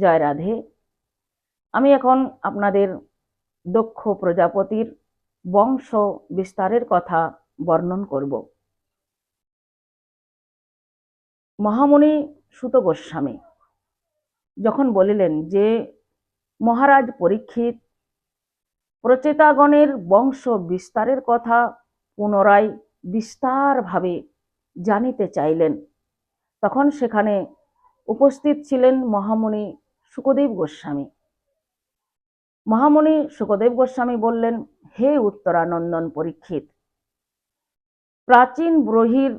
জয় রাধে। আমি এখন আপনাদের দক্ষ প্রজাপতির বংশ বিস্তারের কথা বর্ণন করব। মহামণি সুত গোস্বামী, যখন বলিলেন যে, মহারাজ পরীক্ষিত, প্রচেতাগণের বংশ বিস্তারের কথা পুনরায় বিস্তারভাবে জানিতে চাইলেন, তখন সেখানে উপস্থিত ছিলেন মহামণি সুখদেব গোস্বামী। মহামণি সুখদেব গোস্বামী বললেন, হে উত্তরানন্দন পরীক্ষিত, প্রাচীন ব্রহির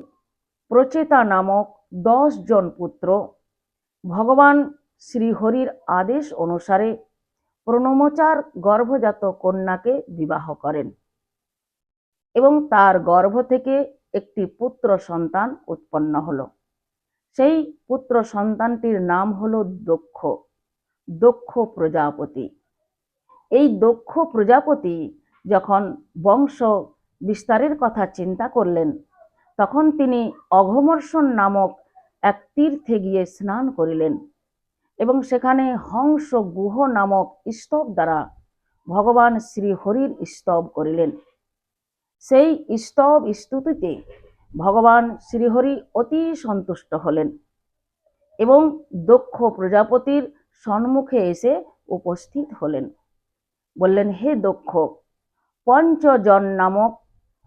প্রচেতা নামক দশ জন পুত্র ভগবান শ্রীহরির আদেশ অনুসারে প্রণমচার গর্ভজাত কন্যাকে বিবাহ করেন এবং তার গর্ভ থেকে একটি পুত্র সন্তান উৎপন্ন হলো। সেই পুত্র সন্তানটির নাম হলো দক্ষ। দক্ষ প্রজাপতি। এই দক্ষ প্রজাপতি যখন বংশ বিস্তারের কথা চিন্তা করলেন, তখন তিনি অঘমর্ষণ নামক এক তীর্থে গিয়ে স্নান করিলেন এবং সেখানে হংস গুহ নামক স্তব দ্বারা ভগবান শ্রীহরির স্তব করিলেন। সেই স্তব স্তুতিতে ভগবান শ্রীহরি অতি সন্তুষ্ট হলেন এবং দক্ষ প্রজাপতির সম্মুখে এসে উপস্থিত হলেন। বললেন, হে দক্ষ পঞ্চজন নামক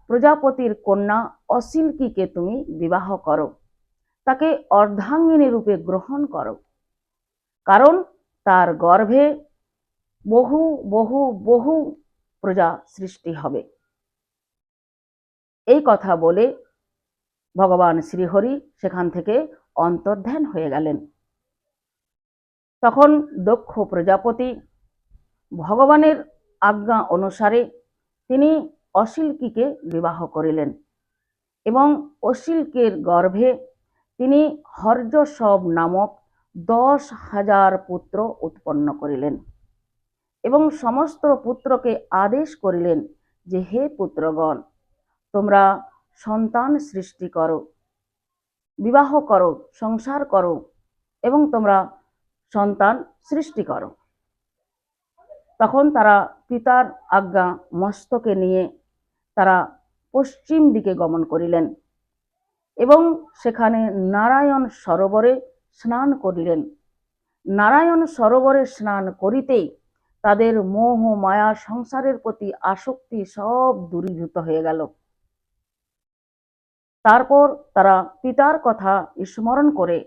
প্রজাপতির কন্যা অশিল্কীকে তুমি বিবাহ করো। তাকে অর্ধাঙ্গিনী রূপে গ্রহণ করো। কারণ তার গর্ভে বহু বহু বহু প্রজা সৃষ্টি হবে। এই কথা বলে ভগবান শ্রীহরি সেখান থেকে অন্তর্ধান হয়ে গেলেন। তখন দক্ষ প্রজাপতি ভগবানের আজ্ঞা অনুসারে তিনি অশিল্কীকে বিবাহ করিলেন এবং অশিল্কের গর্ভে তিনি হর্যসব নামক দশ হাজার পুত্র উৎপন্ন করিলেন এবং সমস্ত পুত্রকে আদেশ করিলেন যে, হে পুত্রগণ, তোমরা সন্তান সৃষ্টি করো, বিবাহ করো, সংসার করো এবং তোমরা সন্তান সৃষ্টি করো। তখন তারা পিতার আজ্ঞা মস্তকে নিয়ে তারা পশ্চিম দিকে গমন করিলেন এবং সেখানে নারায়ণ সরোবরে স্নান করিলেন। নারায়ণ সরোবরে স্নান করিতেই তাদের মোহ, মায়া, সংসারের প্রতি আসক্তি সব দূরীভূত হয়ে গেল। তারপর তারা পিতার কথা স্মরণ করে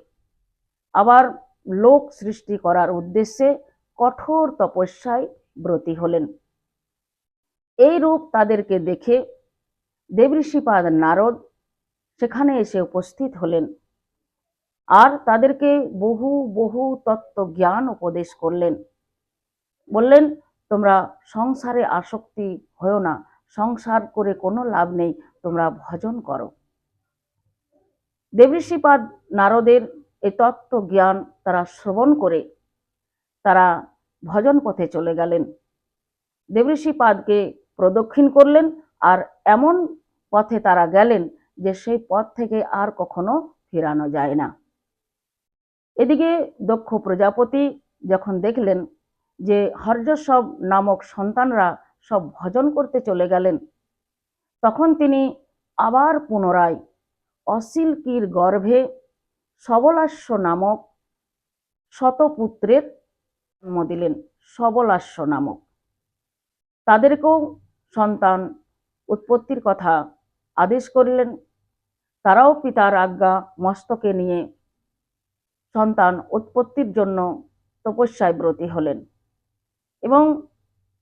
আবার লোক সৃষ্টি করার উদ্দেশ্যে কঠোর তপস্যায় ব্রতী হলেন। এই রূপ তাদেরকে দেখে দেবঋষিপাদ নারদ সেখানে এসে উপস্থিত হলেন আর তাদেরকে বহু বহু তত্ত্ব জ্ঞান উপদেশ করলেন। বললেন, তোমরা সংসারে আসক্তি হয়েও না, সংসার করে কোনো লাভ নেই, তোমরা ভজন করো। দেবঋষিপাদ নারদের এই তত্ত্ব জ্ঞান তারা শ্রবণ করে তারা ভজন পথে চলে গেলেন। দেবঋষিপাদকে প্রদক্ষিণ করলেন আর এমন পথে তারা গেলেন যে সেই পথ থেকে আর কখনো ফেরানো যায় না। এদিকে দক্ষ প্রজাপতি যখন দেখলেন যে হর্যসব নামক সন্তানরা সব ভজন করতে চলে গেলেন, তখন তিনি আবার পুনরায় অশিল্কির গর্ভে সবলাস্য নামক শতপুত্রের জন্ম দিলেন, সবলাস্য নামক। তাদেরকেও সন্তান উৎপত্তির কথা আদেশ করিলেন। তারাও পিতার আজ্ঞা মস্তকে নিয়ে সন্তান উৎপত্তির জন্য তপস্যায় ব্রতী হলেন এবং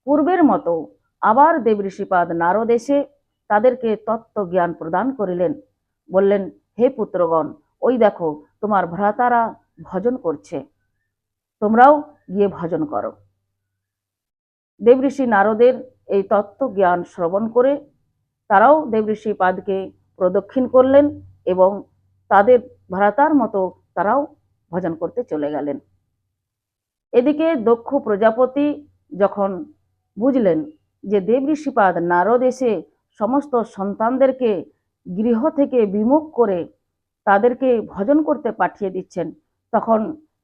পূর্বের মতো আবার দেবঋষিপাদ নারদ এসে তাদেরকে তত্ত্ব জ্ঞান প্রদান করিলেন। বললেন, হে পুত্রগণ ওই দেখো, তোমার ভ্রাতারা ভজন করছে। তোমরাও গিয়ে ভজন করো। দেবঋষি নারদের এই তত্ত্ব জ্ঞান শ্রবণ করে তারাও দেবঋষি পাদকে প্রদক্ষিণ করলেন এবং তাদের ভ্রাতার মতো তারাও ভজন করতে চলে গেলেন। এদিকে দক্ষ প্রজাপতি যখন বুঝলেন যে দেবঋষিপাদ নারদ এসে সমস্ত সন্তানদেরকে গৃহ থেকে বিমুখ করে তাদেরকে ভজন করতে পাঠিয়ে দিচ্ছেন। তখন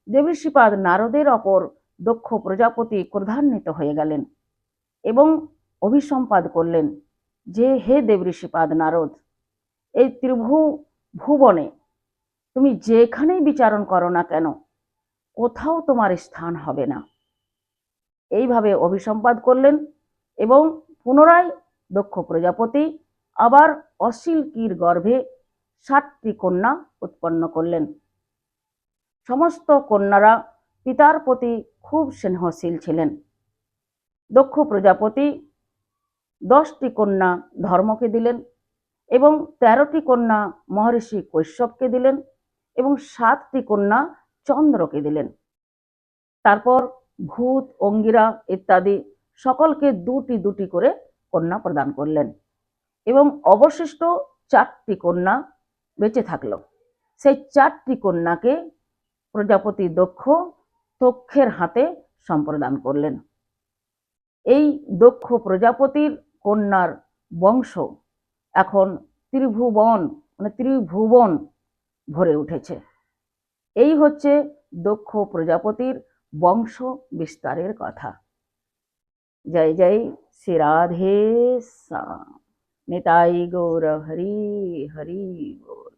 দেবঋষিপাদ নারদের অপর দক্ষ প্রজাপতি ক্রধান্বিত হয়ে গেলেন এবং অভিসম্পাদ করলেন যে, হে দেবঋষিপাদ নারদ, এই ত্রিভু ভুবনে তুমি যেখানেই বিচারণ করো না কেন, কোথাও তোমার স্থান হবে না। এইভাবে অভিসম্পাদ করলেন এবং পুনরায় দক্ষ প্রজাপতি আবার অশিলকির গর্ভে ষাটটি কন্যা উৎপন্ন করলেন। সমস্ত কন্যারা পিতার প্রতি খুব স্নেহশীল ছিলেন। দক্ষ প্রজাপতি দশটি কন্যা ধর্মকে দিলেন এবং তেরোটি কন্যা মহর্ষি কৈশ্যবকে দিলেন এবং সাতটি কন্যা চন্দ্রকে দিলেন। তারপর ভূত, অঙ্গিরা ইত্যাদি সকলকে দুটি দুটি করে কন্যা প্রদান করলেন এবং অবশিষ্ট চারটি কন্যা বেঁচে থাকল। সেই চারটি কন্যাকে প্রজাপতি দক্ষ তক্ষের হাতে সম্প্রদান করলেন। এই দক্ষ প্রজাপতির কন্যার বংশ এখন ত্রিভুবন মানে ত্রিভুবন ভরে উঠেছে। এই হচ্ছে দক্ষ প্রজাপতির বংশ বিস্তারের কথা। জয় জয় শ্রী রাধে নিতাই গৌর হরি হরি গৌর।